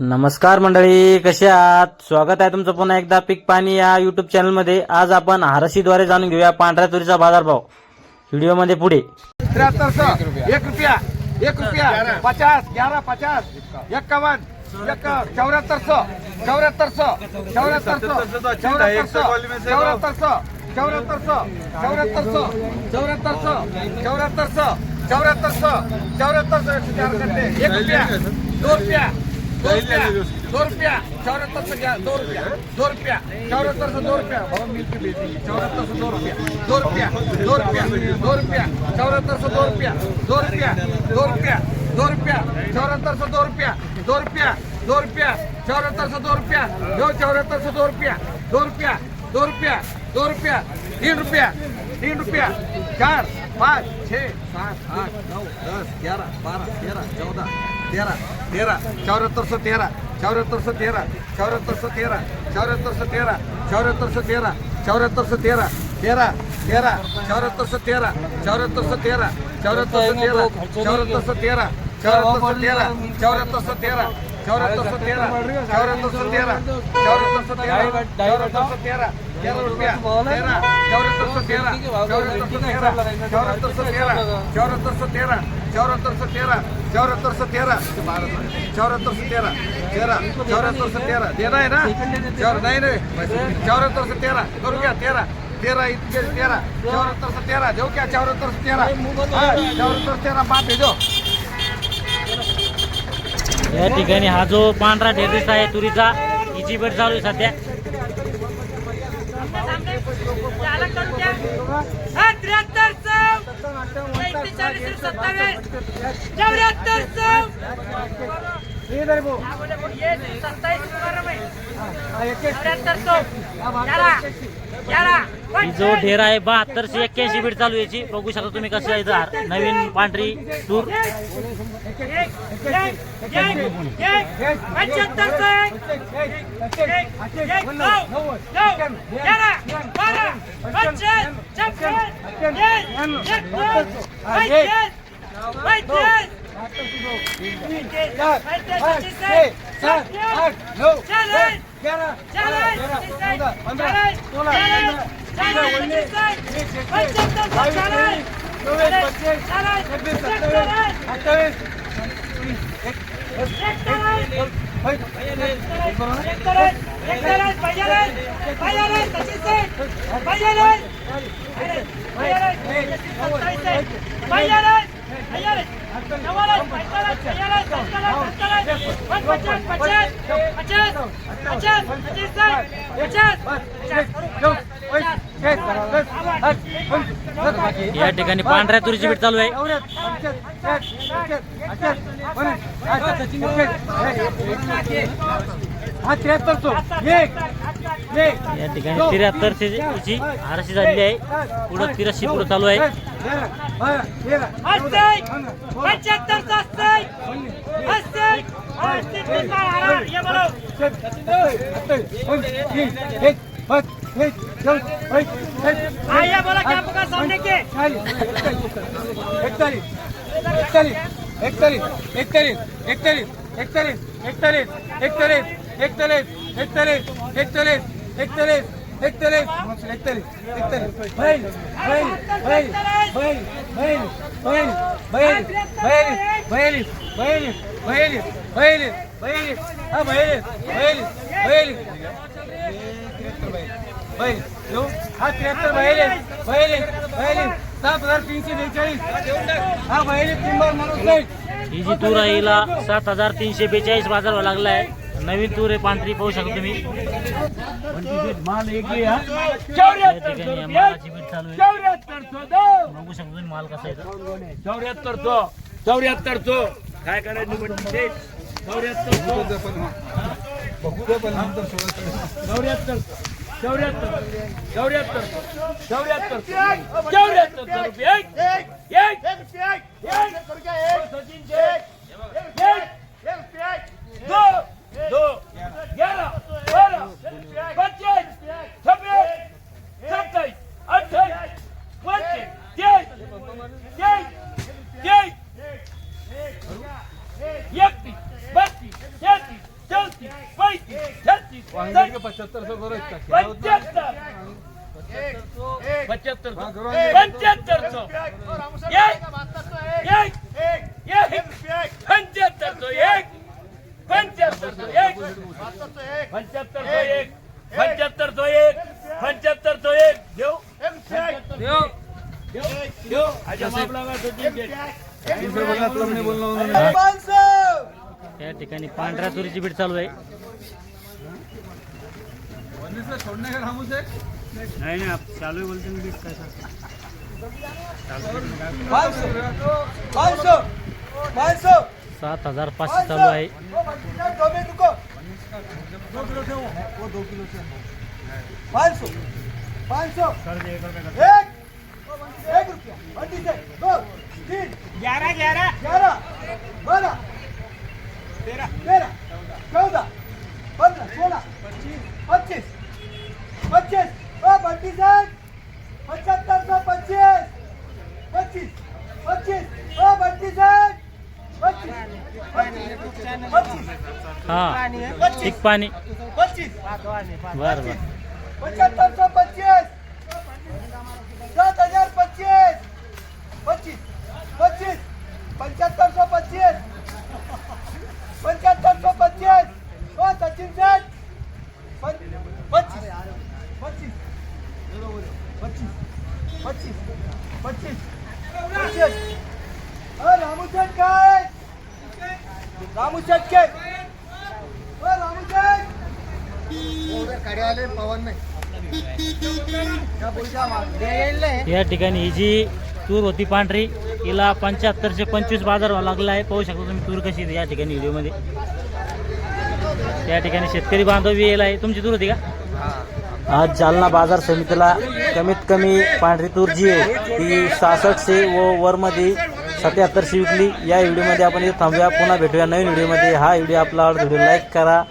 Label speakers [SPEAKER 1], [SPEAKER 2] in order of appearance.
[SPEAKER 1] नमस्कार मंडळी कसे आहात स्वागत आहे तुमचं पुन्हा एकदा पीक पाणी या युट्यूब चॅनलमध्ये आज आपण हारशीद्वारे जाणून घेऊया पांढऱ्या तुरीचा बाजारभाव व्हिडिओमध्ये पुढे
[SPEAKER 2] त्र्याहत्तर एक रुपया एक रुपया पचास ग्यारा पचास इक्यावन एक चौऱ्याहत्तर सौ चौऱ्याहत्तर सौ चौऱ्याहत्तर सौ चौऱ्याहत्तर सौ चौऱ्याहत्तर सौ चौऱ्याहत्तर सौ चौऱ्याहत्तर सौ चौऱ्याहत्तर सौ चौऱ्याहत्तर सौ चौऱ्याहत्तर सौ चौऱ्याहत्तर सौ एक एक रुपया दो रुपया दो रुपया दो रुपया चौहत्तर सौ क्या दो रुपया दो रुपया चौहत्तर सौ दो रुपया भवन मिल की बेटी चौहत्तर सौ दो रुपया दो रुपया दो रुपया दो रुपया चौहत्तर सौ दो रुपया दो रुपया दो रुपया दो रुपया चौहत्तर सौ दो रुपया दो रुपया दो रुपया चौहत्तर सौ दो रुपया दो चौहत्तर सौ दो रुपया दो रुपया दो रुपया दो रुपया तीन रुपया तीन रुपया चार पाच छः सात आठ नौ दस ग्यारह बारह तेरह चौदह तेरह तेरह चौहत्तर सौ तेरह चौहत्तर सौ तेरह चौहत्तर सौ तेरह चौहत्तर सौ तेरह चौहत्तर सौ तेरह चौहत्तर सौ तेरह तेरह तेरह चौहत्तर सौ तेरह चौहत्तर सौ तेरह चौहत्तर सौ तेरह चौहत्तर सौ तेरह चौहत्तर सौ तेरह चौहत्तर सौ तेरह चौहत्तर सौ तेरह चौहत्तर सौ तेरह चौहत्तर सौ तेरह चौहत्तर सौ तेरह सो तेरा चौऱ्याहत्तर सो तेरा चौऱ्याहत्तर सो तेरा तेरा तेरा तेरा आहे ना नाही तेरा करू घ्या तेरा तेरा इतके तेरा तेरा चौऱ्याहत्तर तेरा तेरा
[SPEAKER 1] या ठिकाणी हा जो पांढरा ढेरीस आहे तुरीचा हिची भेट चालू आहे सध्या
[SPEAKER 3] त्र्याहत्तर चौतीस सत्तावीस चौऱ्याहत्तर
[SPEAKER 1] चौ जो ढेर आहे बहात्तरशे एक्क्याऐंशी बीट चालू याची. बघू शकता तुम्ही कसं आहे नवीन पांढरी तूर
[SPEAKER 3] पंच्याहत्तर पंचायत पंचायत पंचायत एक एक दोन पैंतीस पैंतीस
[SPEAKER 1] या ठिकाणी पांढऱ्या तुरीची बीट चालू आहे
[SPEAKER 2] हा त्र्याहत्तर सौ एक
[SPEAKER 1] या ठिकाणी त्र्याहत्तरशे ची आरशी झालेली आहे पुढं तिराशी पुढं चालू आहे
[SPEAKER 3] पंच्याहत्तर अस्सी एकतरी अस्सी ये बोलो आइए
[SPEAKER 2] एकतालीस एकतालीस एकतालीस एकतालीस एकतालीस एकतालीस एकतालीस एकतालीस एकतालीस एकतालीस एकतालीस एकतालीस एकतालीस एकतालीस एकतालीस बैल बैल बैल बैल बैल बैल बैल बैल बैल बैल बैल बैल बैल हा बैल बैल बैल बैल येऊ हा त्र्याहत्तर बैल बैल बैल सात हजार तीनशे बेचाळीस हा बैल किंमत म्हणून जाईल
[SPEAKER 1] ही जी तूर आहे हिला सात हजार तीनशे बेचाळीस बाजार लागलाय लागला आहे नवीन तूर आहे पांढरी पाहू शकता तुम्ही या ठिकाणी मालाची बीट चालू आहे बघू शकता तुम्ही माल कसा आहे
[SPEAKER 2] चौऱ्याहत्तर तो चौऱ्याहत्तर तो काय करायचं म्हणजे चौऱ्याहत्तर चौऱ्याहत्तर चौऱ्याहत्तर चौऱ्याहत्तर चौऱ्याहत्तर चौऱ्याहत्तर रुपये एक एक एक पचहत्तर सौ करो इसका
[SPEAKER 3] पंच्याहत्तर
[SPEAKER 2] पचहत्तर
[SPEAKER 3] पंच्याहत्तर सौ एक पंच्याहत्तर सौ एक पंच्याहत्तर सौ एक पंच्याहत्तर सौ एक पंच्याहत्तर सौ एक पंच्याहत्तर सौ एक देऊ देऊ देऊ
[SPEAKER 1] या ठिकाणी पांढऱ्या तुरीची बीट चालू आहे
[SPEAKER 2] छोड़ने का
[SPEAKER 3] नाही नाही चालू बोलते मी काय
[SPEAKER 1] सात हजार पाचशे चालू आहे.
[SPEAKER 4] पाँच सौ पाँच सौ एक रुपया अड़तीस है दो तीन
[SPEAKER 3] ग्यारह ग्यारह
[SPEAKER 4] ग्यारह बारह तेरह तेरह चौदह पंद्रह सोलह पच्चीस पच्चीस ओ बत्तीस है पचहत्तर सौ पच्चीस पच्चीस पच्चीस ओ बत्तीस है पच्चीस पच्चीस
[SPEAKER 1] हा ठीक पाणी.
[SPEAKER 4] पच्चीस
[SPEAKER 1] बर बर.
[SPEAKER 4] पचहत्तर सौ पच्चीस सात हजार पच्चीस पच्चीस पच्चीस पचहत्तर सौ पच्चीस पचहत्तर सौ पच्चीस ओ सचिन सेठ पच्चीस पच्चीस पच्चीस पच्चीस पच्चीस पच्चीस ओ रामू सेठ काय? रामू सेठ के ओ रामू सेठ
[SPEAKER 1] या ठिकाणी ही जी तूर होती पांढरी हिला पंच्याहत्तरशे पंचवीस बाजार लागला आहे. पाहू शकता तुम्ही तूर कशी या ठिकाणी व्हिडिओमध्ये या ठिकाणी शेतकरी बांधव येईल आहे. तुमची तूर होती का? आज जालना बाजार समितीला कमीत कमी पांढरी तूर जी आहे ती सहासष्टशे व वरमध्ये सत्याहत्तरशे विकली. या व्हिडिओमध्ये आपण इथे थांबूया. पुन्हा भेटूया नवीन व्हिडिओमध्ये हा व्हिडिओ आपला व्हिडिओ लाईक करा.